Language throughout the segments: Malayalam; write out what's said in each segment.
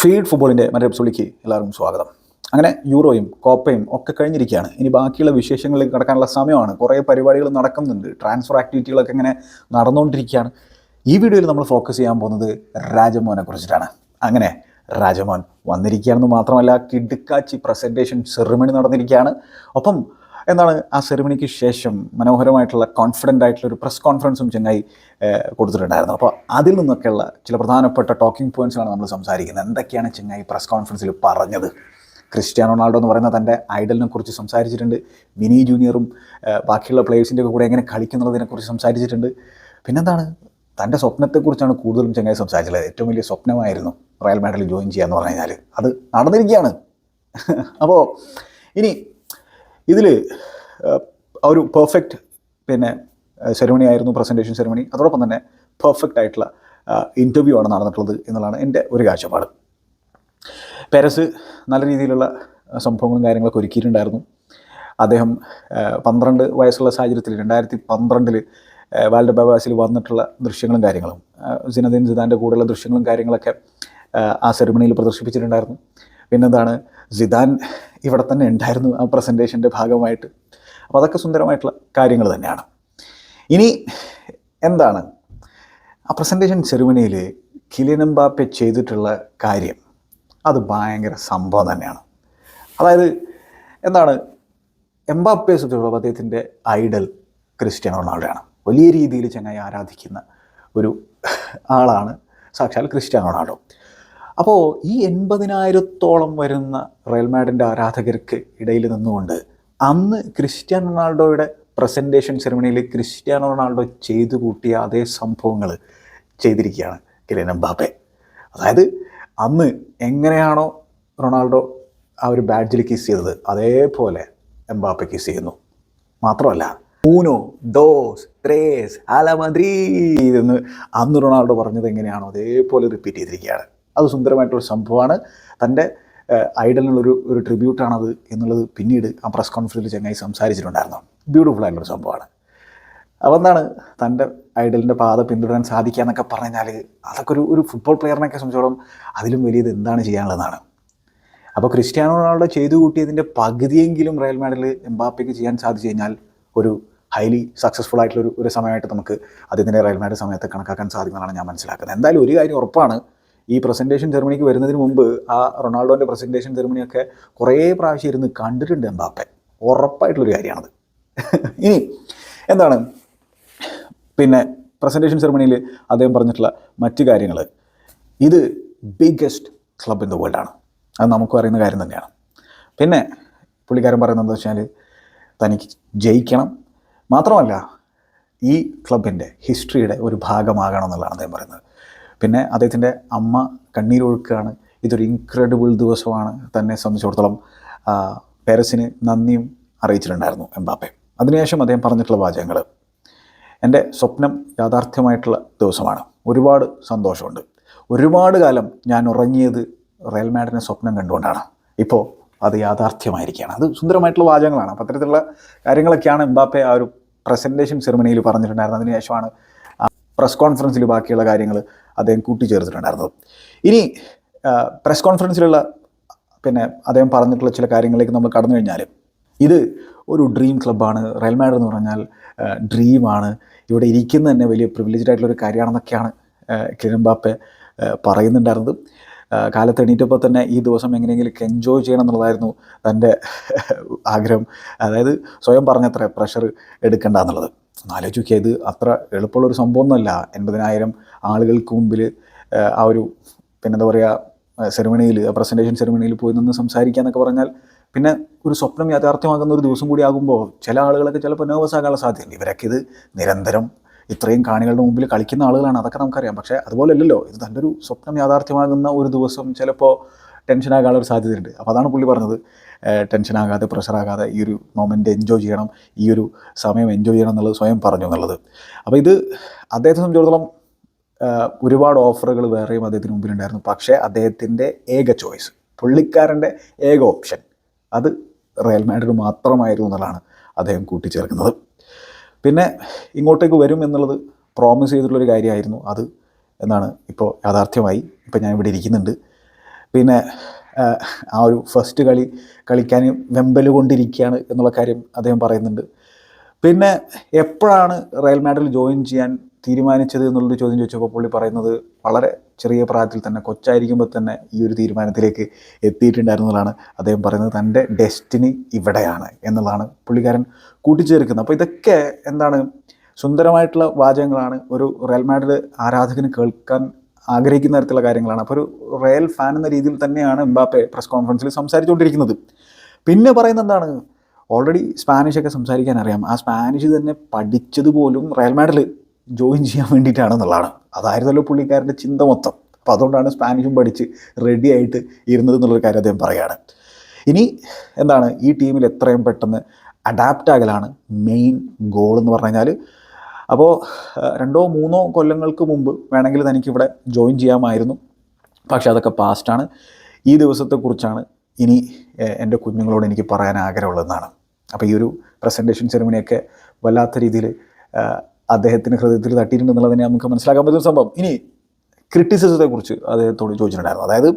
ഫീഡ് ഫുട്ബോളിന്റെ മറ്റൊരു എപ്പിസോഡിലേക്ക് എല്ലാവർക്കും സ്വാഗതം. അങ്ങനെ യൂറോയും കോപ്പയും ഒക്കെ കഴിഞ്ഞിരിക്കുകയാണ്. ഇനി ബാക്കിയുള്ള വിശേഷങ്ങളിലേക്ക് കടക്കാനുള്ള സമയമാണ്. കുറേ പരിപാടികൾ നടക്കുന്നുണ്ട്. ട്രാൻസ്ഫർ ആക്ടിവിറ്റികളൊക്കെ ഇങ്ങനെ നടന്നുകൊണ്ടിരിക്കുകയാണ്. ഈ വീഡിയോയിൽ നമ്മൾ ഫോക്കസ് ചെയ്യാൻ പോകുന്നത് രാജമോനെ കുറിച്ചിട്ടാണ്. അങ്ങനെ രാജമോൻ വന്നിരിക്കുകയാണെന്ന് മാത്രമല്ല കിടുക്കാച്ചി പ്രസന്റേഷൻ സെറിമണി നടന്നിരിക്കുകയാണ്. ഒപ്പം എന്താണ് ആ സെറിമണിക്ക് ശേഷം മനോഹരമായിട്ടുള്ള കോൺഫിഡന്റ് ആയിട്ടുള്ള ഒരു പ്രസ് കോൺഫറൻസും ചെങ്ങായി കൊടുത്തിട്ടുണ്ടായിരുന്നു. അപ്പോൾ അതിൽ നിന്നൊക്കെയുള്ള ചില പ്രധാനപ്പെട്ട ടോക്കിംഗ് പോയിന്റ്സാണ് നമ്മൾ സംസാരിക്കുന്നത്. എന്തൊക്കെയാണ് ചെങ്ങായി പ്രസ് കോൺഫറൻസിൽ പറഞ്ഞത്? ക്രിസ്ത്യാനോ റൊണാൾഡോ എന്ന് പറയുന്ന തന്റെ ഐഡലിനെ കുറിച്ച് സംസാരിച്ചിട്ടുണ്ട്. മിനി ജൂനിയറും ബാക്കിയുള്ള പ്ലേയേഴ്സിന്റെ കൂടെ എങ്ങനെ കളിക്കുന്നുള്ളതിനെക്കുറിച്ച് സംസാരിച്ചിട്ടുണ്ട്. പിന്നെന്താണ്? തന്റെ സ്വപ്നത്തെക്കുറിച്ചാണ് കൂടുതലും ചെങ്ങായി സംസാരിച്ചത് ഏറ്റവും വലിയ സ്വപ്നമായിരുന്നു റയൽ മാഡലിൽ ജോയിൻ ചെയ്യാന്ന് പറഞ്ഞു കഴിഞ്ഞാൽ അത് നടന്നിരിക്കുകയാണ്. അപ്പോൾ ഇനി ഇതിൽ ഒരു പെർഫെക്റ്റ് പിന്നെ സെറമണി ആയിരുന്നു പ്രസന്റേഷൻ സെറമണി അതോടൊപ്പം തന്നെ പെർഫെക്റ്റ് ആയിട്ടുള്ള ഇന്റർവ്യൂ ആണ് നടന്നിട്ടുള്ളത് എന്നുള്ളതാണ് എന്റെ ഒരു കാഴ്ചപ്പാട്. പെരസ് നല്ല രീതിയിലുള്ള സംഭവങ്ങളും കാര്യങ്ങളൊക്കെ ഒരുക്കിയിട്ടുണ്ടായിരുന്നു. അദ്ദേഹം പന്ത്രണ്ട് വയസ്സുള്ള സാഹചര്യത്തിൽ രണ്ടായിരത്തി പന്ത്രണ്ടിൽ വാൽഡ് ബബാസിൽ വന്നിട്ടുള്ള ദൃശ്യങ്ങളും കാര്യങ്ങളും സിനദിൻ സിദാന്റെ കൂടെയുള്ള ദൃശ്യങ്ങളും കാര്യങ്ങളൊക്കെ ആ സെറിമണിയിൽ പ്രദർശിപ്പിച്ചിട്ടുണ്ടായിരുന്നു. പിന്നെന്താണ് സിദാൻ ഇവിടെ തന്നെ ഉണ്ടായിരുന്നു ആ പ്രസന്റേഷന്റെ ഭാഗമായിട്ട്. അപ്പോൾ അതൊക്കെ സുന്ദരമായിട്ടുള്ള കാര്യങ്ങൾ തന്നെയാണ്. ഇനി എന്താണ്? ആ പ്രസന്റേഷൻ സെറിമണിയിൽ കിലിനംബാപ്പെ ചെയ്തിട്ടുള്ള കാര്യം അത് ഭയങ്കര സംഭവം തന്നെയാണ്. അതായത് എന്താണ്? എംബാപ്പയെ സംബന്ധിച്ചിടത്തോളം അദ്ദേഹത്തിന്റെ ഐഡൽ ക്രിസ്ത്യാനോ റൊണാൾഡോയാണ്. വലിയ രീതിയിൽ ചങ്ങായി ആരാധിക്കുന്ന ഒരു ആളാണ് സാക്ഷാൽ ക്രിസ്ത്യാനോ റൊണാൾഡോ. അപ്പോൾ ഈ എൺപതിനായിരത്തോളം വരുന്ന റയൽ മാഡിന്റെ ആരാധകർക്ക് ഇടയിൽ നിന്നുകൊണ്ട് അന്ന് ക്രിസ്ത്യാനോ റൊണാൾഡോയുടെ പ്രസന്റേഷൻ സെറിമണിയിൽ ക്രിസ്ത്യാനോ റൊണാൾഡോ ചെയ്തു കൂട്ടിയ അതേ സംഭവങ്ങൾ ചെയ്തിരിക്കുകയാണ് കിലിയൻ എംബാപ്പെ. അതായത് അന്ന് എങ്ങനെയാണോ റൊണാൾഡോ ആ ഒരു ബാഡ്ജിൽ കിസ് ചെയ്തത് അതേപോലെ എംബാപ്പെ കിസ് ചെയ്യുന്നു. മാത്രമല്ല ഊനോ ഡോസ് ത്രേസ് അലമദ്രീ എന്ന് അന്ന് റൊണാൾഡോ പറഞ്ഞത് എങ്ങനെയാണോ അതേപോലെ റിപ്പീറ്റ് ചെയ്തിരിക്കുകയാണ്. അത് സുന്ദരമായിട്ടുള്ള സംഭവമാണ്. തന്റെ ഐഡലിനുള്ളൊരു ഒരു ട്രിബ്യൂട്ടാണത് എന്നുള്ളത് പിന്നീട് ആ പ്രസ് കോൺഫറൻസിൽ ചെങ്ങായി സംസാരിച്ചിട്ടുണ്ടായിരുന്നു. ബ്യൂട്ടിഫുൾ ആയിട്ടുള്ളൊരു സംഭവമാണ്. അപ്പോൾ എന്താണ് തന്റെ ഐഡലിന്റെ പാത പിന്തുടരാൻ സാധിക്കുക എന്നൊക്കെ പറഞ്ഞു കഴിഞ്ഞാൽ അതൊക്കെ ഒരു ഒരു ഫുട്ബോൾ പ്ലെയറിനെയൊക്കെ സംബന്ധിച്ചോളം അതിലും വലിയത് എന്താണ് ചെയ്യാനുള്ളതാണ്. അപ്പോൾ ക്രിസ്ത്യാനോ റൊണാൾഡോ ചെയ്തു കൂട്ടിയതിന്റെ പകുതിയെങ്കിലും റയൽ മാഡിൽ എംബാപ്പയ്ക്ക് ചെയ്യാൻ സാധിച്ചു കഴിഞ്ഞാൽ ഒരു ഹൈലി സക്സസ്ഫുൾ ആയിട്ടുള്ള ഒരു ഒരു സമയമായിട്ട് നമുക്ക് അദ്ദേഹത്തിന്റെ റയൽ മാഡ് സമയത്ത് കണക്കാക്കാൻ സാധിക്കുമെന്നാണ് ഞാൻ മനസ്സിലാക്കുന്നത്. എന്തായാലും ഒരു കാര്യം ഉറപ്പാണ് ഈ പ്രസന്റേഷൻ സെറിമണിക്ക് വരുന്നതിന് മുമ്പ് ആ റൊണാൾഡോന്റെ പ്രസന്റേഷൻ സെറിമണിയൊക്കെ കുറേ പ്രാവശ്യം ഇരുന്ന് കണ്ടിട്ടുണ്ട് എംബാപ്പെ. ഉറപ്പായിട്ടുള്ളൊരു കാര്യമാണത് ഇനി എന്താണ്? പിന്നെ പ്രസന്റേഷൻ സെറിമണിയിൽ അദ്ദേഹം പറഞ്ഞിട്ടുള്ള മറ്റു കാര്യങ്ങൾ ഇത് ബിഗ്ഗസ്റ്റ് ക്ലബ് ഇൻ ദ ആണ്. അത് നമുക്ക് അറിയുന്ന കാര്യം തന്നെയാണ്. പിന്നെ പുള്ളിക്കാരൻ പറയുന്നത് എന്താ വെച്ചാൽ തനിക്ക് ജയിക്കണം. മാത്രമല്ല ഈ ക്ലബിന്റെ ഹിസ്റ്ററിയുടെ ഒരു ഭാഗമാകണം എന്നുള്ളതാണ് അദ്ദേഹം പറയുന്നത്. പിന്നെ അദ്ദേഹത്തിന്റെ അമ്മ കണ്ണീരൊഴുക്കുകയാണ് ഇതൊരു ഇൻക്രെഡിബിൾ ദിവസമാണ് തന്നെ സംബന്ധിച്ചിടത്തോളം. പേരസിന് നന്ദിയും അറിയിച്ചിട്ടുണ്ടായിരുന്നു എംബാപ്പെ. അതിനുശേഷം അദ്ദേഹം പറഞ്ഞിട്ടുള്ള വാചകങ്ങൾ എന്റെ സ്വപ്നം യാഥാർത്ഥ്യമായിട്ടുള്ള ദിവസമാണ്. ഒരുപാട് സന്തോഷമുണ്ട്. ഒരുപാട് കാലം ഞാൻ ഉറങ്ങിയത് റയൽ മാഡിനെ സ്വപ്നം കണ്ടുകൊണ്ടാണ്. ഇപ്പോൾ അത് യാഥാർത്ഥ്യമായിരിക്കുകയാണ്. അത് സുന്ദരമായിട്ടുള്ള വാചകങ്ങളാണ്. അപ്പോൾ അത്തരത്തിലുള്ള കാര്യങ്ങളൊക്കെയാണ് എംബാപ്പെ ആ ഒരു പ്രസന്റേഷൻ സെറിമണിയിൽ പറഞ്ഞിട്ടുണ്ടായിരുന്നത്. അതിനുശേഷമാണ് പ്രസ് കോൺഫറൻസിൽ ബാക്കിയുള്ള കാര്യങ്ങൾ അദ്ദേഹം കൂട്ടിച്ചേർത്തിട്ടുണ്ടായിരുന്നത് ഇനി പ്രസ് കോൺഫറൻസിലുള്ള പിന്നെ അദ്ദേഹം പറഞ്ഞിട്ടുള്ള ചില കാര്യങ്ങളിലേക്ക് നമ്മൾ കടന്നു കഴിഞ്ഞാൽ ഇത് ഒരു ഡ്രീം ക്ലബ്ബാണ്. റയൽ എന്ന് പറഞ്ഞാൽ ഡ്രീമാണ്. ഇവിടെ ഇരിക്കുന്ന തന്നെ വലിയ പ്രിവിലേജ്ഡ് ആയിട്ടുള്ള ഒരു കാര്യമാണെന്നൊക്കെയാണ് ബാപ്പെ പറയുന്നുണ്ടായിരുന്നത്. കാലത്ത് എണീറ്റപ്പോൾ തന്നെ ഈ ദിവസം എങ്ങനെയെങ്കിലും എൻജോയ് ചെയ്യണം എന്നുള്ളതായിരുന്നു തന്റെ ആഗ്രഹം. അതായത് സ്വയം പറഞ്ഞത്ര പ്രഷർ എടുക്കേണ്ട എന്നുള്ളത്. ആലോചിക്കുക ഇത് അത്ര എളുപ്പമുള്ളൊരു സംഭവമൊന്നുമല്ല. എൺപതിനായിരം ആളുകൾക്ക് മുമ്പിൽ ആ ഒരു പിന്നെന്താ പറയുക സെറിമണിയിൽ പ്രസന്റേഷൻ സെറിമണിയിൽ പോയി നിന്ന് സംസാരിക്കുക എന്നൊക്കെ പറഞ്ഞാൽ പിന്നെ ഒരു സ്വപ്നം യാഥാർത്ഥ്യമാകുന്ന ഒരു ദിവസം കൂടി ആകുമ്പോൾ ചില ആളുകളൊക്കെ ചിലപ്പോൾ നെർവസ് ആകാനുള്ള സാധ്യതയുണ്ട്. ഇവരൊക്കെ ഇത് നിരന്തരം ഇത്രയും കാണികളുടെ മുമ്പിൽ കളിക്കുന്ന ആളുകളാണ്. അതൊക്കെ നമുക്കറിയാം. പക്ഷേ അതുപോലെ അല്ലല്ലോ ഇത് ഒരു സ്വപ്നം യാഥാർത്ഥ്യമാകുന്ന ഒരു ദിവസം ചിലപ്പോൾ ടെൻഷനാകാനുള്ള ഒരു സാധ്യതയുണ്ട്. അപ്പോൾ അതാണ് പുള്ളി പറഞ്ഞത്. ടെൻഷനാകാതെ പ്രഷറാകാതെ ഈ ഒരു മൊമെന്റ് എൻജോയ് ചെയ്യണം. ഈ ഒരു സമയം എൻജോയ് ചെയ്യണം എന്നുള്ളത് സ്വയം പറഞ്ഞു എന്നുള്ളത്. അപ്പോൾ ഇത് അദ്ദേഹത്തെ സംബന്ധിച്ചിടത്തോളം ഒരുപാട് ഓഫറുകൾ വേറെയും അദ്ദേഹത്തിന് മുമ്പിലുണ്ടായിരുന്നു. പക്ഷേ അദ്ദേഹത്തിന്റെ ഏക ചോയ്സ് പുള്ളിക്കാരന്റെ ഏക ഓപ്ഷൻ അത് റയൽ മാഡ്രിഡ് മാത്രമായിരുന്നു എന്നുള്ളതാണ് അദ്ദേഹം കൂട്ടിച്ചേർക്കുന്നത്. പിന്നെ ഇങ്ങോട്ടേക്ക് വരും എന്നുള്ളത് പ്രോമിസ് ചെയ്തിട്ടുള്ളൊരു കാര്യമായിരുന്നു അത് എന്നാണ് ഇപ്പോൾ യാഥാർത്ഥ്യമായി ഇപ്പോൾ ഞാൻ ഇവിടെ ഇരിക്കുന്നുണ്ട്. പിന്നെ ആ, ഒരു ഫസ്റ്റ് കളി കളിക്കാൻ വെമ്പൽ കൊണ്ടിരിക്കുകയാണ് എന്നുള്ള കാര്യം അദ്ദേഹം പറയുന്നുണ്ട്. പിന്നെ എപ്പോഴാണ് റയൽ മാഡ്രിൽ ജോയിൻ ചെയ്യാൻ തീരുമാനിച്ചത് എന്നുള്ളൊരു ചോദ്യം ചോദിച്ചപ്പോൾ പുള്ളി പറയുന്നത് വളരെ ചെറിയ പ്രായത്തിൽ തന്നെ കൊച്ചായിരിക്കുമ്പോൾ തന്നെ ഈ ഒരു തീരുമാനത്തിലേക്ക് എത്തിയിട്ടുണ്ടായിരുന്നതാണ്. അദ്ദേഹം പറയുന്നത് തന്റെ ഡെസ്റ്റിനി ഇവിടെയാണ് എന്നുള്ളതാണ് പുള്ളിക്കാരൻ കൂട്ടിച്ചേർക്കുന്നത്. അപ്പോൾ ഇതൊക്കെ എന്താണ് സുന്ദരമായിട്ടുള്ള വാചകങ്ങളാണ്. ഒരു റയൽ മാഡ്രിഡ് ആരാധകന് കേൾക്കാൻ ആഗ്രഹിക്കുന്ന തരത്തിലുള്ള കാര്യങ്ങളാണ്. അപ്പോൾ ഒരു റയൽ ഫാൻ എന്ന രീതിയിൽ തന്നെയാണ് എംബാപ്പെ പ്രസ് കോൺഫറൻസിൽ സംസാരിച്ചുകൊണ്ടിരിക്കുന്നത്. പിന്നെ പറയുന്നത് എന്താണ്? ഓൾറെഡി സ്പാനിഷ് ഒക്കെ സംസാരിക്കാൻ അറിയാം. ആ സ്പാനിഷ് തന്നെ പഠിച്ചതുപോലും റയൽ മാഡ്രിൽ ജോയിൻ ചെയ്യാൻ വേണ്ടിയിട്ടാണെന്നുള്ളതാണ്. അതായിരുന്നല്ലോ പുള്ളിക്കാരന്റെ ചിന്ത മൊത്തം. അപ്പോൾ അതുകൊണ്ടാണ് സ്പാനിഷും പഠിച്ച് റെഡി ആയിട്ട് ഇരുന്നത് എന്നുള്ളൊരു കാര്യം അദ്ദേഹം പറയുകയാണ്. ഇനി എന്താണ്? ഈ ടീമിൽ എത്രയും പെട്ടെന്ന് അഡാപ്റ്റ് ആകലാണ് മെയിൻ ഗോൾ എന്ന് പറഞ്ഞു കഴിഞ്ഞാൽ അപ്പോൾ രണ്ടോ മൂന്നോ കൊല്ലങ്ങൾക്ക് മുമ്പ് വേണമെങ്കിൽ തനിക്കിവിടെ ജോയിൻ ചെയ്യാമായിരുന്നു. പക്ഷേ അതൊക്കെ പാസ്റ്റാണ് ഈ ദിവസത്തെക്കുറിച്ചാണ് ഇനി എന്റെ കുഞ്ഞുങ്ങളോട് എനിക്ക് പറയാൻ ആഗ്രഹമുള്ളതെന്നാണ്. അപ്പോൾ ഈ ഒരു പ്രസന്റേഷൻ സെറിമണിയൊക്കെ വല്ലാത്ത രീതിയിൽ അദ്ദേഹത്തിന് ഹൃദയത്തിൽ തട്ടിയിട്ടുണ്ട് എന്നുള്ളതിനെ നമുക്ക് മനസ്സിലാക്കാൻ പറ്റുന്ന സംഭവം. ഇനി ക്രിറ്റിസിസത്തെക്കുറിച്ച് അദ്ദേഹത്തോട് ചോദിച്ചിട്ടുണ്ടായിരുന്നു. അതായത്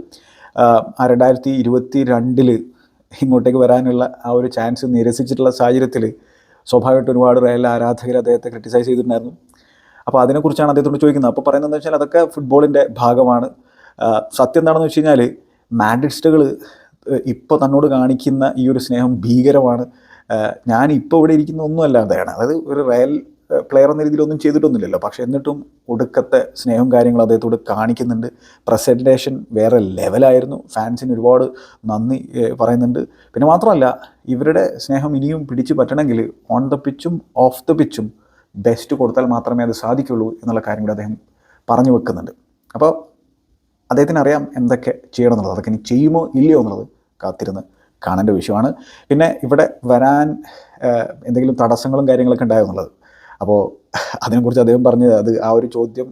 രണ്ടായിരത്തി ഇരുപത്തി രണ്ടിൽ ഇങ്ങോട്ടേക്ക് വരാനുള്ള ആ ഒരു ചാൻസ് നിരസിച്ചിട്ടുള്ള സാഹചര്യത്തിൽ സ്വാഭാവികമായിട്ട് ഒരുപാട് റയൽ ആരാധകർ അദ്ദേഹത്തെ ക്രിറ്റിസൈസ് ചെയ്തിട്ടുണ്ടായിരുന്നു. അപ്പോൾ അതിനെക്കുറിച്ചാണ് അദ്ദേഹത്തോട് ചോദിക്കുന്നത്. അപ്പോൾ പറയുന്നത് വെച്ചാൽ അതൊക്കെ ഫുട്ബോളിന്റെ ഭാഗമാണ്. സത്യം എന്താണെന്ന് വെച്ച് കഴിഞ്ഞാൽ മാഡ്രിസ്റ്റുകൾ ഇപ്പോൾ തന്നോട് കാണിക്കുന്ന ഈ ഒരു സ്നേഹം ഭീകരമാണ്. ഞാൻ ഇപ്പോൾ ഇവിടെ ഇരിക്കുന്ന ഒന്നുമല്ല അതായത് ഒരു റയൽ പ്ലെയർ എന്ന രീതിയിൽ ഒന്നും ചെയ്തിട്ടൊന്നുമില്ലല്ലോ. പക്ഷേ എന്നിട്ടും ഒടുക്കത്തെ സ്നേഹവും കാര്യങ്ങളും അദ്ദേഹത്തോട് കാണിക്കുന്നുണ്ട്. പ്രസന്റേഷൻ വേറെ ലെവലായിരുന്നു ഫാൻസിന് ഒരുപാട് നന്ദി പറയുന്നുണ്ട്. പിന്നെ മാത്രമല്ല ഇവരുടെ സ്നേഹം ഇനിയും പിടിച്ചു പറ്റണമെങ്കിൽ ഓൺ ദ പിച്ചും ഓഫ് ദ പിച്ചും ബെസ്റ്റ് കൊടുത്താൽ മാത്രമേ അത് സാധിക്കുള്ളൂ എന്നുള്ള കാര്യം കൂടി അദ്ദേഹം പറഞ്ഞു വെക്കുന്നുണ്ട്. അപ്പോൾ അദ്ദേഹത്തിന് അറിയാം എന്തൊക്കെ ചെയ്യണം എന്നുള്ളത്. അതൊക്കെ ഇനി ചെയ്യുമോ ഇല്ലയോ എന്നുള്ളത് കാത്തിരുന്ന് കാണേണ്ട വിഷയമാണ്. പിന്നെ ഇവിടെ വരാൻ എന്തെങ്കിലും തടസ്സങ്ങളും കാര്യങ്ങളൊക്കെ ഉണ്ടായോ എന്നുള്ളത്? അപ്പോൾ അതിനെക്കുറിച്ച് അദ്ദേഹം പറഞ്ഞത് അത് ആ ഒരു ചോദ്യം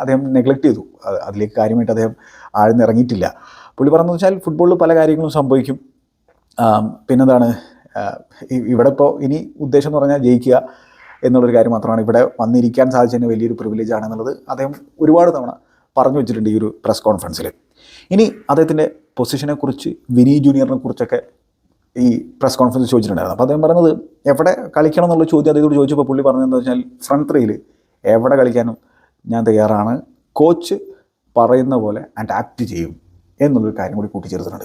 അദ്ദേഹം നെഗ്ലക്റ്റ് ചെയ്തു. അത് അതിലേക്ക് കാര്യമായിട്ട് അദ്ദേഹം ആഴ്ന്നിറങ്ങിയിട്ടില്ല പുള്ളി പറഞ്ഞതെന്ന് വെച്ചാൽ ഫുട്ബോളിൽ പല കാര്യങ്ങളും സംഭവിക്കും. പിന്നെന്താണ് ഇവിടെ ഇപ്പോൾ ഇനി ഉദ്ദേശം എന്ന് പറഞ്ഞാൽ ജയിക്കുക എന്നുള്ളൊരു കാര്യം മാത്രമാണ്. ഇവിടെ വന്നിരിക്കാൻ സാധിച്ചതിന് വലിയൊരു പ്രിവിലേജ് ആണെന്നുള്ളത് അദ്ദേഹം ഒരുപാട് തവണ പറഞ്ഞു വെച്ചിട്ടുണ്ട് ഈ ഒരു പ്രസ് കോൺഫറൻസിൽ ഇനി അദ്ദേഹത്തിന്റെ പൊസിഷനെക്കുറിച്ച് വിനി ജൂനിയറിനെ കുറിച്ചൊക്കെ ഈ പ്രസ് കോൺഫറൻസ് ചോദിച്ചിട്ടുണ്ടായിരുന്നു. അപ്പോൾ അദ്ദേഹം പറഞ്ഞത് എവിടെ കളിക്കണം എന്നുള്ള ചോദ്യം അദ്ദേഹത്തോട് ചോദിച്ചപ്പോൾ പുള്ളി പറഞ്ഞതെന്ന് വെച്ചാൽ ഫ്രണ്ട് ത്രീയിൽ എവിടെ കളിക്കാനും ഞാൻ തയ്യാറാണ്. കോച്ച് പറയുന്ന പോലെ അഡാപ്റ്റ് ചെയ്യും. എന്നുള്ളൊരു കാര്യം കൂടി കൂട്ടിച്ചേർത്തിട്ടുണ്ട്.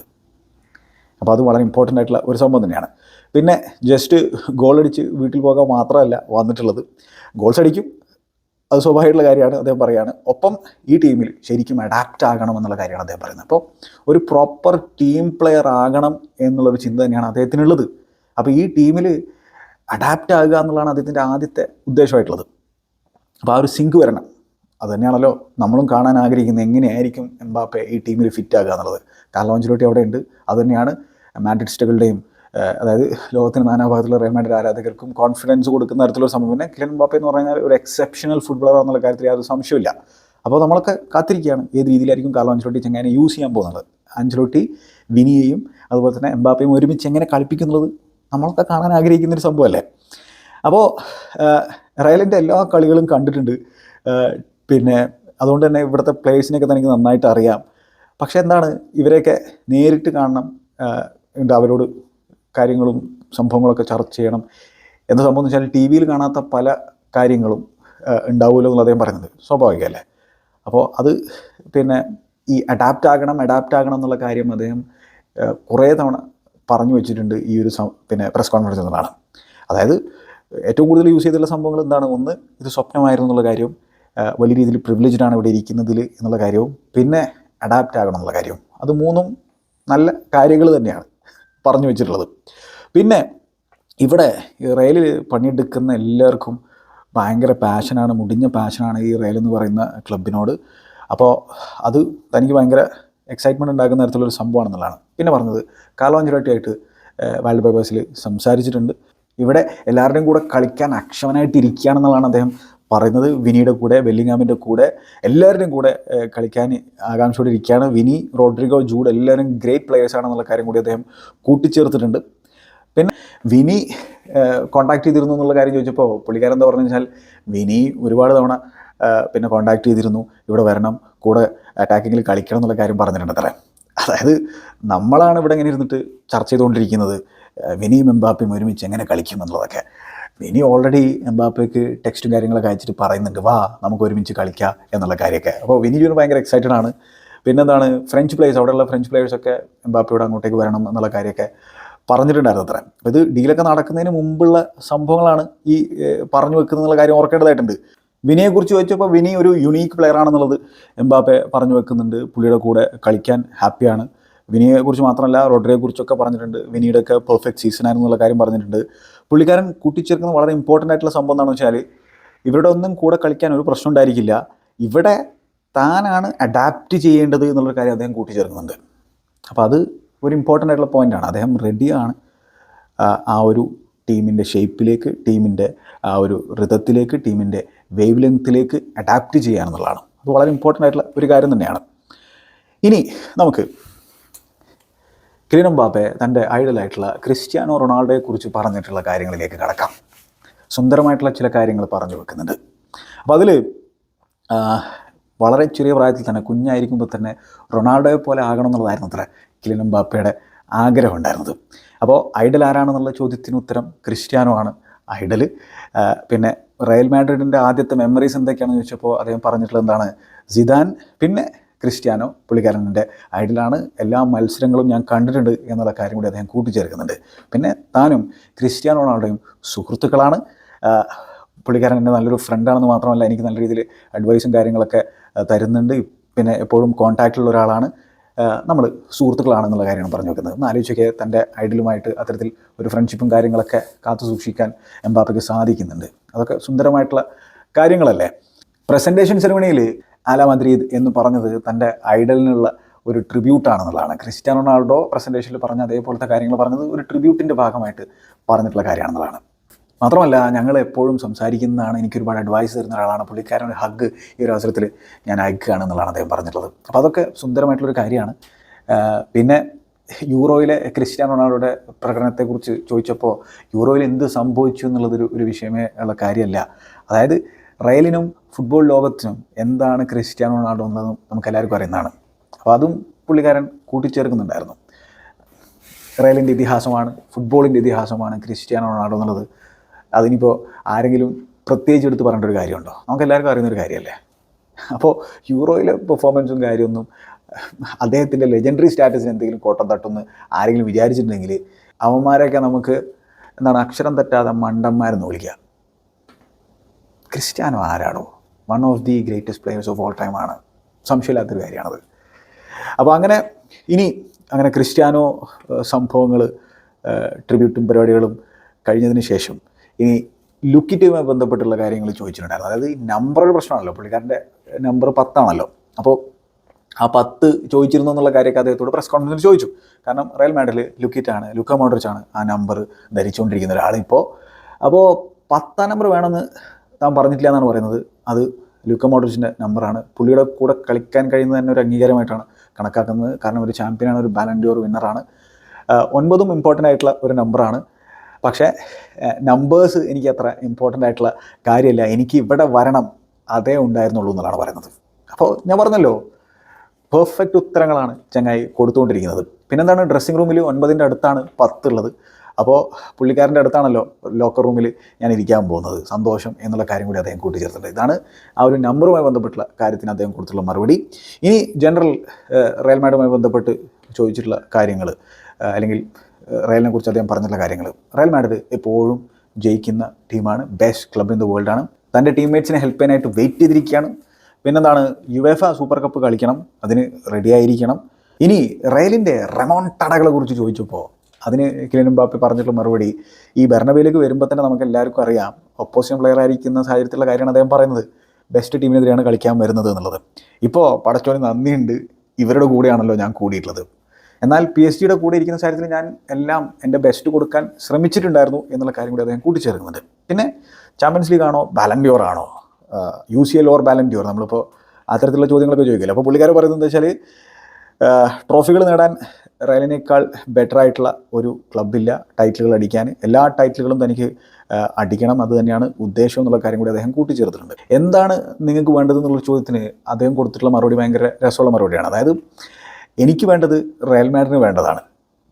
അപ്പോൾ അത് വളരെ ഇമ്പോർട്ടന്റ് ആയിട്ടുള്ള ഒരു സംഭവം തന്നെയാണ്. പിന്നെ ജസ്റ്റ് ഗോൾ അടിച്ച് വീട്ടിൽ പോകാൻ മാത്രമല്ല വന്നിട്ടുള്ളത്. ഗോൾസ് അടിക്കും. അത് സ്വാഭാവികമായിട്ടുള്ള കാര്യമാണ് അദ്ദേഹം പറയുകയാണ്. ഒപ്പം ഈ ടീമിൽ ശരിക്കും അഡാപ്റ്റ് ആകണം എന്നുള്ള കാര്യമാണ് അദ്ദേഹം പറയുന്നത്. അപ്പോൾ ഒരു പ്രോപ്പർ ടീം പ്ലെയർ ആകണം എന്നുള്ളൊരു ചിന്ത തന്നെയാണ് അദ്ദേഹത്തിനുള്ളത്. അപ്പോൾ ഈ ടീമിൽ അഡാപ്റ്റ് ആകുക എന്നുള്ളതാണ് അദ്ദേഹത്തിന്റെ ആദ്യത്തെ ഉദ്ദേശമായിട്ടുള്ളത്. അപ്പോൾ ആ ഒരു സിങ്ക് വരണം. അത് തന്നെയാണല്ലോ നമ്മളും കാണാൻ ആഗ്രഹിക്കുന്നത് എങ്ങനെയായിരിക്കും എംബാപ്പെ ഈ ടീമിൽ ഫിറ്റ് ആകുക എന്നുള്ളത്. കാലോഞ്ചിലോട്ടി അവിടെ ഉണ്ട്. അതുതന്നെയാണ് മാഡ്രിസ്റ്റുകളുടെയും ഏഹ്, അതായത് ലോകത്തിന് നാനാഭാഗത്തുള്ള റയൽ മാഡ്രിഡ് ആരാധകർക്കും കോൺഫിഡൻസ് കൊടുക്കുന്ന തരത്തിലുള്ള സംഭവം പിന്നെ കിലൻ ബാപ്പ എന്ന് പറഞ്ഞാൽ ഒരു എക്സെപ്ഷണൽ ഫുട്ബോളർ എന്നുള്ള കാര്യത്തിൽ യാതൊരു സംശയമില്ല അപ്പോൾ നമ്മളൊക്കെ കാത്തിരിക്കുകയാണ് ഏത് രീതിയിലായിരിക്കും കാലം അഞ്ചലോട്ടി ചെങ്ങനെ യൂസ് ചെയ്യാൻ പോകുന്നത്. അഞ്ചലോട്ടി വിനിയെയും അതുപോലെ തന്നെ എംബാപ്പയും ഒരുമിച്ച് എങ്ങനെ കളിപ്പിക്കുന്നുള്ളത് നമ്മളൊക്കെ കാണാൻ ആഗ്രഹിക്കുന്ന ഒരു സംഭവമല്ലേ? അപ്പോൾ റയലിന്റെ എല്ലാ കളികളും കണ്ടിട്ടുണ്ട്. പിന്നെ അതുകൊണ്ട് തന്നെ ഇവിടുത്തെ പ്ലേയേഴ്സിനെയൊക്കെ തനിക്ക് നന്നായിട്ട് അറിയാം. പക്ഷേ എന്താണ് ഇവരെയൊക്കെ നേരിട്ട് കാണണം ഉണ്ട് അവരോട് കാര്യങ്ങളും സംഭവങ്ങളൊക്കെ ചർച്ച ചെയ്യണം എന്താ സംഭവം എന്ന് വെച്ചാൽ ടി വിയിൽ കാണാത്ത പല കാര്യങ്ങളും ഉണ്ടാവുമല്ലോ എന്നുള്ള അദ്ദേഹം പറയുന്നത്. സ്വാഭാവികമല്ലേ? അപ്പോൾ അത് പിന്നെ ഈ അഡാപ്റ്റ് ആകണം അഡാപ്റ്റ് ആകണം എന്നുള്ള കാര്യം അദ്ദേഹം കുറേ തവണ പറഞ്ഞു വെച്ചിട്ടുണ്ട് ഈ ഒരു പിന്നെ പ്രസ് കോൺഫറൻസിൽ നിന്നാണ് അതായത് ഏറ്റവും കൂടുതൽ യൂസ് ചെയ്തിട്ടുള്ള സംഭവങ്ങൾ എന്താണ്? ഒന്ന് ഇത് സ്വപ്നമായിരുന്നു എന്നുള്ള കാര്യവും വലിയ രീതിയിൽ പ്രിവിലേജ്ഡ് ആണ് ഇവിടെ ഇരിക്കുന്നതിൽ എന്നുള്ള കാര്യവും പിന്നെ അഡാപ്റ്റ് ആകണം എന്നുള്ള കാര്യവും. അത് മൂന്നും നല്ല കാര്യങ്ങൾ തന്നെയാണ്. പറഞ്ഞു വെച്ചിട്ടുള്ളത്. പിന്നെ ഇവിടെ ഈ റെയിലിൽ പണിയെടുക്കുന്ന എല്ലാവർക്കും ഭയങ്കര പാഷനാണ് മുടിഞ്ഞ പാഷനാണ് ഈ റെയിൽ എന്ന് പറയുന്ന ക്ലബിനോട്. അപ്പോൾ അത് തനിക്ക് ഭയങ്കര എക്സൈറ്റ്മെന്റ് ഉണ്ടാക്കുന്ന തരത്തിലൊരു സംഭവമാണെന്നുള്ളതാണ്. പിന്നെ പറഞ്ഞത് കാലോ അഞ്ചലോട്ടിയായിട്ട് വേൾഡ് പേപ്പേഴ്സിൽ സംസാരിച്ചിട്ടുണ്ട്. ഇവിടെ എല്ലാവരുടെയും കൂടെ കളിക്കാൻ അക്ഷമനായിട്ട് ഇരിക്കുകയാണെന്നുള്ളതാണ് അദ്ദേഹം പറയുന്നത് വിനിയുടെ കൂടെ വെല്ലിങ്ങാമിന്റെ കൂടെ എല്ലാവരുടെയും കൂടെ കളിക്കാൻ ആകാംക്ഷയോടെ ഇരിക്കുകയാണ്. വിനി റോഡ്രിഗോ ജൂഡ് എല്ലാവരും ഗ്രേറ്റ് പ്ലെയേഴ്സ് ആണെന്നുള്ള കാര്യം കൂടി അദ്ദേഹം കൂട്ടിച്ചേർത്തിട്ടുണ്ട്. പിന്നെ വിനി കോണ്ടാക്ട് ചെയ്തിരുന്നു എന്നുള്ള കാര്യം ചോദിച്ചപ്പോൾ പുള്ളിക്കാരൻ എന്താ പറഞ്ഞു വെച്ചാൽ വിനി ഒരുപാട് തവണ പിന്നെ കോണ്ടാക്ട് ചെയ്തിരുന്നു. ഇവിടെ വരണം കൂടെ അറ്റാക്കിങ്ങിൽ കളിക്കണം എന്നുള്ള കാര്യം പറഞ്ഞിട്ടുണ്ട് അത്രേ. അതായത് നമ്മളാണ് ഇവിടെ ഇങ്ങനെ ഇരുന്നിട്ട് ചർച്ച ചെയ്തുകൊണ്ടിരിക്കുന്നത്. വിനിയും എംബാപ്പയും ഒരുമിച്ച് എങ്ങനെ കളിക്കും എന്നുള്ളതൊക്കെ. വിനി ഓൾറെഡി എംബാപ്പയ്ക്ക് ടെക്സ്റ്റും കാര്യങ്ങളൊക്കെ അയച്ചിട്ട് പറയുന്നുണ്ട് വാ നമുക്ക് ഒരുമിച്ച് കളിക്കാം എന്നുള്ള കാര്യമൊക്കെ. അപ്പോൾ വിനി ജൂന് ഭയങ്കര എക്സൈറ്റഡ് ആണ്. പിന്നെന്താണ് ഫ്രഞ്ച് പ്ലേയേഴ്സ് അവിടെയുള്ള ഫ്രഞ്ച് പ്ലേയേഴ്സൊക്കെ എംബാപ്പയോട് അങ്ങോട്ടേക്ക് വരണം എന്നുള്ള കാര്യമൊക്കെ പറഞ്ഞിട്ടുണ്ടായിരുന്നു അത്ര. അപ്പോൾ ഇത് ഡീലൊക്കെ നടക്കുന്നതിന് മുമ്പുള്ള സംഭവങ്ങളാണ് ഈ പറഞ്ഞു വെക്കുന്നുള്ള കാര്യം ഓർക്കേണ്ടതായിട്ടുണ്ട് വിനിയെക്കുറിച്ച് ചോദിച്ചപ്പോൾ വിനി ഒരു യുണീക്ക് പ്ലെയർ ആണെന്നുള്ളത് എംബാപ്പെ പറഞ്ഞു വെക്കുന്നുണ്ട്. പുള്ളിയുടെ കൂടെ കളിക്കാൻ ഹാപ്പിയാണ് വിനിയെക്കുറിച്ച് മാത്രമല്ല റോഡ്രിയെക്കുറിച്ചൊക്കെ പറഞ്ഞിട്ടുണ്ട്. വിനിയുടെ ഒക്കെ പെർഫെക്റ്റ് സീസൺ ആയിരുന്നു എന്നുള്ള കാര്യം പറഞ്ഞിട്ടുണ്ട്. പുള്ളിക്കാരൻ കൂട്ടിച്ചേർക്കുന്ന വളരെ ഇമ്പോർട്ടന്റ് ആയിട്ടുള്ള സംഭവം എന്താണെന്ന് വെച്ചാൽ ഇവരുടെ ഒന്നും കൂടെ കളിക്കാൻ ഒരു പ്രശ്നം ഉണ്ടായിരിക്കില്ല. ഇവിടെ താനാണ് അഡാപ്റ്റ് ചെയ്യേണ്ടത് എന്നുള്ളൊരു കാര്യം അദ്ദേഹം കൂട്ടിച്ചേർക്കുന്നുണ്ട്. അപ്പോൾ അത് ഒരു ഇമ്പോർട്ടന്റ് ആയിട്ടുള്ള പോയിന്റാണ് അദ്ദേഹം റെഡിയാണ് ആ ഒരു ടീമിന്റെ ഷേപ്പിലേക്ക് ടീമിന്റെ ആ ഒരു ഋതത്തിലേക്ക് ടീമിന്റെ വേവ് ലെങ്ത്തിലേക്ക് അഡാപ്റ്റ് ചെയ്യാന്നുള്ളതാണ് അത് വളരെ ഇമ്പോർട്ടന്റ് ആയിട്ടുള്ള ഒരു കാര്യം തന്നെയാണ്. ഇനി നമുക്ക് കിരീടം ബാപ്പെ തന്റെ ഐഡലായിട്ടുള്ള ക്രിസ്ത്യാനോ റൊണാൾഡോയെ കുറിച്ച് പറഞ്ഞിട്ടുള്ള കാര്യങ്ങളിലേക്ക് കടക്കാം. സുന്ദരമായിട്ടുള്ള ചില കാര്യങ്ങൾ പറഞ്ഞു വെക്കുന്നുണ്ട്. അപ്പോൾ അതിൽ വളരെ ചെറിയ പ്രായത്തിൽ തന്നെ കുഞ്ഞായിരിക്കുമ്പോൾ തന്നെ റൊണാൾഡോയെ പോലെ ആകണം എന്നുള്ളതായിരുന്നു അത്ര കിലിനം ബാപ്പയുടെ ആഗ്രഹം ഉണ്ടായിരുന്നത്. അപ്പോൾ ഐഡൽ ആരാണെന്നുള്ള ചോദ്യത്തിന് ഉത്തരം ക്രിസ്ത്യാനോ ആണ് ഐഡൽ പിന്നെ റയൽ മാഡ്രിഡിന്റെ ആദ്യത്തെ മെമ്മറീസ് എന്തൊക്കെയാണെന്ന് ചോദിച്ചപ്പോൾ അദ്ദേഹം പറഞ്ഞിട്ടുള്ളത് എന്താണ്? സിദാൻ പിന്നെ ക്രിസ്ത്യാനോ പുള്ളിക്കാരന്റെ ഐഡലാണ്. എല്ലാ മത്സരങ്ങളും ഞാൻ കണ്ടിട്ടുണ്ട് എന്നുള്ള കാര്യം കൂടി അദ്ദേഹം കൂട്ടിച്ചേർക്കുന്നുണ്ട്. പിന്നെ താനും ക്രിസ്ത്യാനോ റൊണാൾഡോയും സുഹൃത്തുക്കളാണ്. പുള്ളിക്കാരൻ എന്റെ നല്ലൊരു ഫ്രണ്ടാണെന്ന് മാത്രമല്ല എനിക്ക് നല്ല രീതിയിൽ അഡ്വൈസും കാര്യങ്ങളൊക്കെ തരുന്നുണ്ട്. പിന്നെ എപ്പോഴും കോൺടാക്റ്റിലുള്ള ഒരാളാണ്. നമ്മൾ സുഹൃത്തുക്കളാണെന്നുള്ള കാര്യമാണ് പറഞ്ഞു വെക്കുന്നത്. ഒന്ന് ആലോചിച്ചൊക്കെ തന്റെ ഐഡലുമായിട്ട് അത്തരത്തിൽ ഒരു ഫ്രണ്ട്ഷിപ്പും കാര്യങ്ങളൊക്കെ കാത്തു സൂക്ഷിക്കാൻ എംബാപ്പയ്ക്ക് സാധിക്കുന്നുണ്ട്. അതൊക്കെ സുന്ദരമായിട്ടുള്ള കാര്യങ്ങളല്ലേ? പ്രസന്റേഷൻ സെറമണിയിൽ ആല മദ്രീദ് എന്ന് പറഞ്ഞത് തന്റെ ഐഡലിനുള്ള ഒരു ട്രിബ്യൂട്ടാണെന്നുള്ളതാണ്. ക്രിസ്ത്യാനോ റൊണാൾഡോ പ്രസന്റേഷനിൽ പറഞ്ഞ അതേപോലത്തെ കാര്യങ്ങൾ പറഞ്ഞത് ഒരു ട്രിബ്യൂട്ടിന്റെ ഭാഗമായിട്ട് പറഞ്ഞിട്ടുള്ള കാര്യമാണെന്നുള്ളതാണ്. മാത്രമല്ല ഞങ്ങൾ എപ്പോഴും സംസാരിക്കുന്നതാണ് എനിക്ക് ഒരുപാട് അഡ്വൈസ് തരുന്ന ഒരാളാണ്. പുള്ളിക്കാരൻ ഒരു ഹഗ് ഈ ഒരു അവസരത്തിൽ ഞാൻ അയക്കുകയാണ് എന്നുള്ളതാണ് അദ്ദേഹം പറഞ്ഞിട്ടുള്ളത്. അപ്പോൾ അതൊക്കെ സുന്ദരമായിട്ടുള്ളൊരു കാര്യമാണ്. പിന്നെ യൂറോയിലെ ക്രിസ്ത്യാനോ റൊണാൾഡോയുടെ പ്രകടനത്തെക്കുറിച്ച് ചോദിച്ചപ്പോൾ യൂറോയിൽ എന്ത് സംഭവിച്ചു എന്നുള്ളതൊരു ഒരു വിഷയമേ ഉള്ള കാര്യമല്ല. അതായത് റയലിനും ഫുട്ബോൾ ലോകത്തിനും എന്താണ് ക്രിസ്ത്യാനോ റൊണാൾഡോ എന്നതും നമുക്ക് എല്ലാവർക്കും അറിയുന്നതാണ്. അപ്പോൾ അതും പുള്ളിക്കാരൻ കൂട്ടിച്ചേർക്കുന്നുണ്ടായിരുന്നു. റയലിന്റെ ഇതിഹാസമാണ് ഫുട്ബോളിന്റെ ഇതിഹാസമാണ് ക്രിസ്ത്യാനോ റൊണാൾഡോ എന്നുള്ളത്. അതിനിപ്പോൾ ആരെങ്കിലും പ്രത്യേകിച്ച് എടുത്ത് പറയേണ്ട ഒരു കാര്യമുണ്ടോ? നമുക്ക് എല്ലാവർക്കും അറിയുന്നൊരു കാര്യമല്ലേ? അപ്പോൾ യൂറോയിലെ പെർഫോമൻസും കാര്യമൊന്നും അദ്ദേഹത്തിന്റെ ലെജൻഡറി സ്റ്റാറ്റസിന് എന്തെങ്കിലും കോട്ടം തട്ടുമെന്ന് ആരെങ്കിലും വിചാരിച്ചിട്ടുണ്ടെങ്കിൽ അവന്മാരെയൊക്കെ നമുക്ക് എന്താണ് അക്ഷരം തെറ്റാതെ മണ്ടന്മാരെന്ന് വിളിക്കുക ക്രിസ്ത്യാനോ ആരാണോ? One of the greatest players of all time ആണ്. സംശയമില്ലാത്തൊരു കാര്യമാണത്. അപ്പോൾ അങ്ങനെ ഇനി അങ്ങനെ ക്രിസ്ത്യാനോ സംഭവങ്ങൾ ട്രിബ്യൂട്ടും പരിപാടികളും കഴിഞ്ഞതിന് ശേഷം ഇനി ലുക്കിറ്റുമായി ബന്ധപ്പെട്ടുള്ള കാര്യങ്ങൾ ചോദിച്ചിട്ടുണ്ടായിരുന്നു. അതായത് ഈ നമ്പറുടെ പ്രശ്നമാണല്ലോ. പുള്ളിക്കാരന്റെ നമ്പർ പത്താണല്ലോ. അപ്പോൾ ആ പത്ത് ചോദിച്ചിരുന്നു എന്നുള്ള കാര്യമൊക്കെ അദ്ദേഹത്തോട് പ്രസ് കോൺഫറൻസിൽ ചോദിച്ചു. കാരണം റയൽ മാഡ്രിൽ ലുക്കിറ്റാണ് ലുക്ക മോഡ്രിച്ചാണ് ആ നമ്പർ ധരിച്ചുകൊണ്ടിരിക്കുന്ന ഒരാളിപ്പോൾ അപ്പോൾ പത്താം നമ്പർ വേണമെന്ന് താൻ പറഞ്ഞിട്ടില്ല എന്നാണ് പറയുന്നത്. അത് ലൂക്ക മോഡ്രിച്ചിന്റെ നമ്പറാണ് പുള്ളിയുടെ കൂടെ കളിക്കാൻ കഴിയുന്നത് തന്നെ ഒരു അംഗീകാരമായിട്ടാണ് കണക്കാക്കുന്നത്. കാരണം ഒരു ചാമ്പ്യനാണ് ഒരു ബാലൻഡിയോർ വിന്നറാണ് ഒൻപതും ഇമ്പോർട്ടന്റ് ആയിട്ടുള്ള ഒരു നമ്പറാണ് പക്ഷേ നമ്പേഴ്സ് എനിക്ക് അത്ര ഇമ്പോർട്ടന്റ് ആയിട്ടുള്ള കാര്യമല്ല. എനിക്ക് ഇവിടെ വരണം അതേ ഉണ്ടായിരുന്നുള്ളൂ എന്നുള്ളതാണ് പറയുന്നത്. അപ്പോൾ ഞാൻ പറഞ്ഞല്ലോ പെർഫെക്റ്റ് ഉത്തരങ്ങളാണ് ചങ്ങായി കൊടുത്തുകൊണ്ടിരിക്കുന്നത്. പിന്നെന്താണ്? ഡ്രസ്സിംഗ് റൂമിൽ ഒൻപതിന്റെ അടുത്താണ് പത്തുള്ളത് അപ്പോൾ പുള്ളിക്കാരന്റെ അടുത്താണല്ലോ ലോക്കർ റൂമിൽ ഞാൻ ഇരിക്കാൻ പോകുന്നത്. സന്തോഷം എന്നുള്ള കാര്യം കൂടി അദ്ദേഹം കൂട്ടിച്ചേർത്തിട്ടുണ്ട്. ഇതാണ് ആ ഒരു നമ്പറുമായി ബന്ധപ്പെട്ടുള്ള കാര്യത്തിന് അദ്ദേഹം കൊടുത്തുള്ള മറുപടി. ഇനി ജനറൽ റയൽ മാഡുമായി ബന്ധപ്പെട്ട് ചോദിച്ചിട്ടുള്ള കാര്യങ്ങൾ അല്ലെങ്കിൽ റയലിനെ കുറിച്ച് അദ്ദേഹം പറഞ്ഞിട്ടുള്ള കാര്യങ്ങൾ റയൽ മാഡ്രിഡ് എപ്പോഴും ജയിക്കുന്ന ടീമാണ് ബെസ്റ്റ് ക്ലബ് ഇൻ ദ ആണ്. തന്റെ ടീംമേറ്റ്സിനെ ഹെൽപ്പ് ചെയ്യാനായിട്ട് വെയിറ്റ് ചെയ്തിരിക്കുകയാണ്. പിന്നെന്താണ് യുവേഫ സൂപ്പർ കപ്പ് കളിക്കണം അതിന് റെഡിയായിരിക്കണം ഇനി റയലിന്റെ റെമോൺ ടടകളെ കുറിച്ച് ചോദിച്ചപ്പോൾ അതിന് കിലിനും ബാപ്പി പറഞ്ഞിട്ടുള്ള മറുപടി. ഈ ബെർണബയിലേക്ക് വരുമ്പോൾ തന്നെ നമുക്ക് എല്ലാവർക്കും അറിയാം. ഒപ്പോസിഷൻ പ്ലെയർ ആയിരിക്കുന്ന സാഹചര്യത്തിലുള്ള കാര്യമാണ് അദ്ദേഹം പറയുന്നത്. ബെസ്റ്റ് ടീമിനെതിരെയാണ് കളിക്കാൻ വരുന്നത് എന്നുള്ളത്. ഇപ്പോൾ പടച്ചോന് നന്ദിയുണ്ട്. ഇവരുടെ കൂടെയാണല്ലോ ഞാൻ കൂടിയിട്ടുള്ളത്. എന്നാൽ പി എസ് ജിയുടെ കൂടെ ഇരിക്കുന്ന സാഹചര്യത്തിൽ ഞാൻ എല്ലാം എന്റെ ബെസ്റ്റ് കൊടുക്കാൻ ശ്രമിച്ചിട്ടുണ്ടായിരുന്നു എന്നുള്ള കാര്യം കൂടി അദ്ദേഹം കൂട്ടിച്ചേർക്കുന്നുണ്ട്. പിന്നെ ചാമ്പ്യൻസ് ലീഗ് ആണോ? ബാലൻഡിയോർ ആണോ? U C L or Ballon d'Or നമ്മളിപ്പോൾ അത്തരത്തിലുള്ള ചോദ്യങ്ങളൊക്കെ ചോദിക്കില്ല? അപ്പോൾ പുള്ളിക്കാർ പറയുന്നത് എന്താ വെച്ചാൽ ട്രോഫികൾ നേടാൻ റയലിനേക്കാൾ ബെറ്റർ ആയിട്ടുള്ള ഒരു ക്ലബില്ല ടൈറ്റിലുകൾ അടിക്കാൻ. എല്ലാ ടൈറ്റിലുകളും തനിക്ക് അടിക്കണം. അത് തന്നെയാണ് ഉദ്ദേശം എന്നുള്ള കാര്യം കൂടി അദ്ദേഹം കൂട്ടിച്ചേർത്തിട്ടുണ്ട്. എന്താണ് നിങ്ങൾക്ക് വേണ്ടത് എന്നുള്ള ചോദ്യത്തിന് അദ്ദേഹം കൊടുത്തിട്ടുള്ള മറുപടി ഭയങ്കര രസമുള്ള മറുപടിയാണ്. അതായത് എനിക്ക് വേണ്ടത് റയൽ മാഡ്രിന് വേണ്ടതാണ്.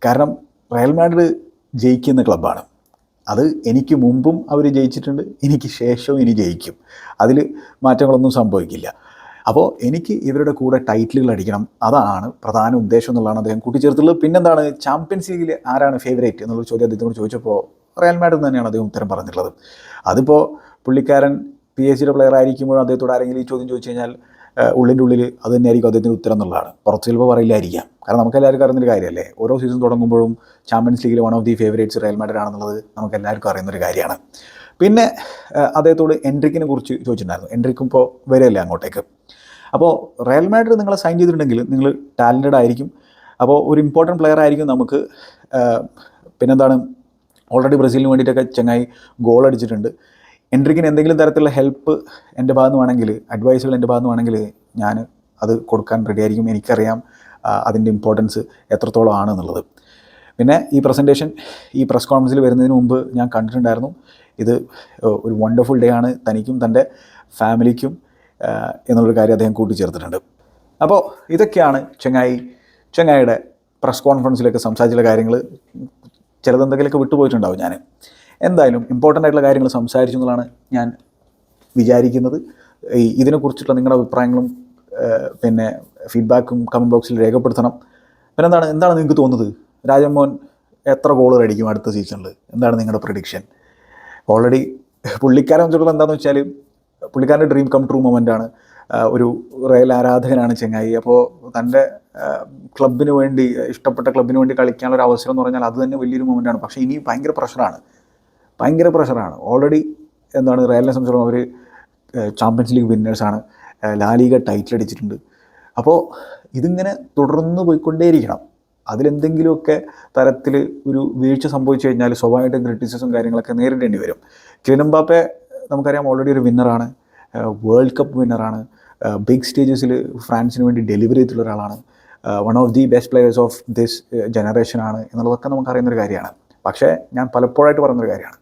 കാരണം റയൽ മാഡ്രിഡ് ജയിക്കുന്ന ക്ലബ്ബാണ് അത് എനിക്ക് മുമ്പും അവർ ജയിച്ചിട്ടുണ്ട് എനിക്ക് ശേഷവും ഇനി ജയിക്കും. അതിൽ മാറ്റങ്ങളൊന്നും സംഭവിക്കില്ല. അപ്പോൾ എനിക്ക് ഇവരുടെ കൂടെ ടൈറ്റിലുകൾ അടിക്കണം. അതാണ് പ്രധാന ഉദ്ദേശം എന്നുള്ളതാണ് അദ്ദേഹം കൂട്ടിച്ചേർത്തുള്ളത് പിന്നെന്താണ്? ചാമ്പ്യൻസ് ലീഗിൽ ആരാണ് ഫേവറേറ്റ് എന്നുള്ള ചോദ്യം അദ്ദേഹത്തിനോട് ചോദിച്ചപ്പോൾ റയൽ മാഡ്രിഡ് തന്നെയാണ് അദ്ദേഹം ഉത്തരം പറഞ്ഞിട്ടുള്ളത്. അതിപ്പോൾ പുള്ളിക്കാരൻ പി എസ് സിയുടെ പ്ലെയർ ആയിരിക്കുമ്പോൾ അദ്ദേഹത്തോട് ആരെങ്കിലും ഈ ചോദ്യം ചോദിച്ചു കഴിഞ്ഞാൽ ഉള്ളിന്റെ ഉള്ളിൽ അത് തന്നെയായിരിക്കും അദ്ദേഹത്തിന്റെ ഉത്തരം എന്നുള്ളതാണ്. പുറത്ത് ചിലപ്പോൾ പറയില്ലായിരിക്കാം. കാരണം നമുക്ക് എല്ലാവർക്കും അറിയുന്നൊരു കാര്യമല്ലേ? ഓരോ സീസൺ തുടങ്ങുമ്പോഴും ചാമ്പ്യൻസ് ലീഗിൽ one of the favourites Real Madrid ആണെന്നുള്ളത് നമുക്ക് എല്ലാവർക്കും അറിയുന്നൊരു കാര്യമാണ്. പിന്നെ അദ്ദേഹത്തോട് എൻട്രിക്കിനെ കുറിച്ച് ചോദിച്ചിട്ടുണ്ടായിരുന്നു. എൻട്രിക്കും ഇപ്പോൾ വരെയല്ലേ അങ്ങോട്ടേക്ക്. അപ്പോൾ റയൽ മാഡ്രിഡ് നിങ്ങളെ സൈൻ ചെയ്തിട്ടുണ്ടെങ്കിൽ നിങ്ങൾ ടാലന്റഡ് ആയിരിക്കും. അപ്പോൾ ഒരു ഇമ്പോർട്ടന്റ് പ്ലെയർ ആയിരിക്കും നമുക്ക് പിന്നെന്താണ് ഓൾറെഡി ബ്രസീലിന് വേണ്ടിയിട്ടൊക്കെ ചങ്ങായി ഗോൾ അടിച്ചിട്ടുണ്ട്. എൻട്രിക്കിന് എന്തെങ്കിലും തരത്തിലുള്ള ഹെൽപ്പ് എന്റെ ഭാഗത്ത് വേണമെങ്കിൽ അഡ്വൈസുകൾ എന്റെ ഭാഗത്ത് വേണമെങ്കിൽ ഞാൻ അത് കൊടുക്കാൻ റെഡി ആയിരിക്കും. എനിക്കറിയാം അതിന്റെ ഇമ്പോർട്ടൻസ് എത്രത്തോളം ആണ് എന്നുള്ളത് പിന്നെ ഈ പ്രസന്റേഷൻ ഈ പ്രസ് കോൺഫറൻസിൽ വരുന്നതിന് മുമ്പ് ഞാൻ കണ്ടിട്ടുണ്ടായിരുന്നു. ഇത് ഒരു വണ്ടർഫുൾ ഡേ ആണ്. തനിക്കും തന്റെ ഫാമിലിക്കും എന്നുള്ളൊരു കാര്യം അദ്ദേഹം കൂട്ടിച്ചേർത്തിട്ടുണ്ട്. അപ്പോൾ ഇതൊക്കെയാണ് ചെങ്ങായി ചെങ്ങായിയുടെ പ്രസ് കോൺഫറൻസിലൊക്കെ സംസാരിച്ചുള്ള കാര്യങ്ങൾ. ചിലതെന്തെങ്കിലുമൊക്കെ വിട്ടുപോയിട്ടുണ്ടാവും ഞാൻ. എന്തായാലും ഇമ്പോർട്ടന്റ് ആയിട്ടുള്ള കാര്യങ്ങൾ സംസാരിച്ചു എന്നുള്ളതാണ് ഞാൻ വിചാരിക്കുന്നത്. ഈ ഇതിനെക്കുറിച്ചുള്ള നിങ്ങളുടെ അഭിപ്രായങ്ങളും പിന്നെ ഫീഡ്ബാക്കും കമന്റ് ബോക്സിൽ രേഖപ്പെടുത്തണം. പിന്നെ എന്താണ് എന്താണ് നിങ്ങൾക്ക് തോന്നുന്നത്? രാജമോഹൻ എത്ര ഗോൾ അടിക്കും അടുത്ത സീസണിൽ എന്താണ് നിങ്ങളുടെ പ്രഡിക്ഷൻ ഓൾറെഡി പുള്ളിക്കാരൻ വെച്ചിട്ടുള്ള എന്താണെന്ന് വെച്ചാൽ പുള്ളിക്കാരന്റെ ഡ്രീം കം ട്രൂ ആണ്. ഒരു റയൽ ആരാധകനാണ് ചെങ്ങായി. അപ്പോൾ തന്റെ ക്ലബിന് വേണ്ടി ഇഷ്ടപ്പെട്ട ക്ലബിന് വേണ്ടി കളിക്കാനുള്ള ഒരു അവസരം എന്ന് പറഞ്ഞാൽ അത് തന്നെ വലിയൊരു മൊമെന്റ് ആണ്. പക്ഷേ ഇനി ഭയങ്കര പ്രഷറാണ് ഭയങ്കര പ്രഷറാണ് ഓൾറെഡി എന്താണ് റയലിനെ സംബന്ധിച്ചിടത്തോളം അവർ ചാമ്പ്യൻസ് ലീഗ് വിന്നേഴ്സാണ് ലാലിക ടൈറ്റിൽ അടിച്ചിട്ടുണ്ട്. അപ്പോൾ ഇതിങ്ങനെ തുടർന്ന് പോയിക്കൊണ്ടേയിരിക്കണം. അതിലെന്തെങ്കിലുമൊക്കെ തരത്തിൽ ഒരു വീഴ്ച സംഭവിച്ചു കഴിഞ്ഞാൽ സ്വാഭാവികമായിട്ടും ക്രിറ്റിസിസും കാര്യങ്ങളൊക്കെ നേരിടേണ്ടി വരും. കിലിനംബാപ്പെ നമുക്കറിയാം ഓൾറെഡി ഒരു വിന്നറാണ് വേൾഡ് കപ്പ് വിന്നറാണ് ബിഗ് സ്റ്റേജസിൽ ഫ്രാൻസിന് വേണ്ടി ഡെലിവറി ചെയ്തിട്ടുള്ള ഒരാളാണ്. One of the best players of this ജനറേഷനാണ് എന്നുള്ളതൊക്കെ നമുക്കറിയുന്നൊരു കാര്യമാണ്. പക്ഷേ ഞാൻ പലപ്പോഴായിട്ട് പറയുന്നൊരു കാര്യമാണ്.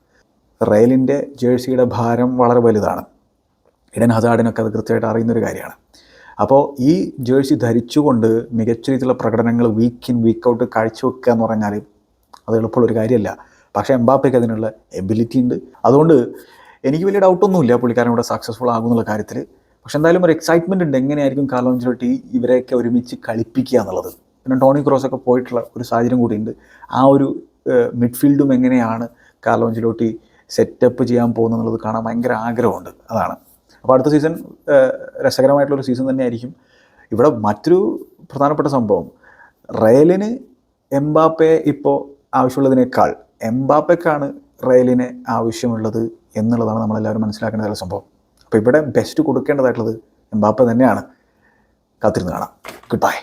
റയലിന്റെ ജേഴ്സിയുടെ ഭാരം വളരെ വലുതാണ്. ഇടൻ ഹസാഡിനൊക്കെ അത് കൃത്യമായിട്ട് അറിയുന്നൊരു കാര്യമാണ്. അപ്പോൾ ഈ ജേഴ്സി ധരിച്ചുകൊണ്ട് മികച്ച രീതിയിലുള്ള പ്രകടനങ്ങൾ വീക്ക് ഇൻ വീക്ക് ഔട്ട് കാഴ്ചവെക്കുക എന്ന് പറഞ്ഞാൽ അത് എളുപ്പമുള്ളൊരു കാര്യമല്ല. പക്ഷേ എംബാപ്പയ്ക്ക് അതിനുള്ള എബിലിറ്റി ഉണ്ട്. അതുകൊണ്ട് എനിക്ക് വലിയ ഡൗട്ടൊന്നുമില്ല പുള്ളിക്കാരൻ ഇവിടെ സക്സസ്ഫുൾ ആകുന്നുള്ള കാര്യത്തിൽ. പക്ഷെ എന്തായാലും ഒരു എക്സൈറ്റ്മെന്റ് ഉണ്ട്. എങ്ങനെയായിരിക്കും കാർലോഞ്ചലോട്ടി ഇവരെയൊക്കെ ഒരുമിച്ച് കളിപ്പിക്കുക എന്നുള്ളത്. പിന്നെ ടോണി ക്രോസ് ഒക്കെ പോയിട്ടുള്ള ഒരു സാഹചര്യം കൂടിയുണ്ട്. ആ ഒരു മിഡ്ഫീൽഡും എങ്ങനെയാണ് കാലോഞ്ചിലോട്ടി സെറ്റപ്പ് ചെയ്യാൻ പോകുന്നത് കാണാൻ ഭയങ്കര ആഗ്രഹമുണ്ട്. അതാണ്. അപ്പോൾ അടുത്ത സീസൺ രസകരമായിട്ടുള്ളൊരു സീസൺ തന്നെയായിരിക്കും. ഇവിടെ മറ്റൊരു പ്രധാനപ്പെട്ട സംഭവം. റയലിന് എംബാപ്പയെ ഇപ്പോൾ ആവശ്യമുള്ളതിനേക്കാൾ എംബാപ്പയ്ക്കാണ് റയലിന് ആവശ്യമുള്ളത് എന്നുള്ളതാണ് നമ്മളെല്ലാവരും മനസ്സിലാക്കേണ്ട ചില സംഭവം. അപ്പോൾ ഇവിടെ ബെസ്റ്റ് കൊടുക്കേണ്ടതായിട്ടുള്ളത് എംബാപ്പ തന്നെയാണ്. കാത്തിരുന്ന് കാണാം. Good bye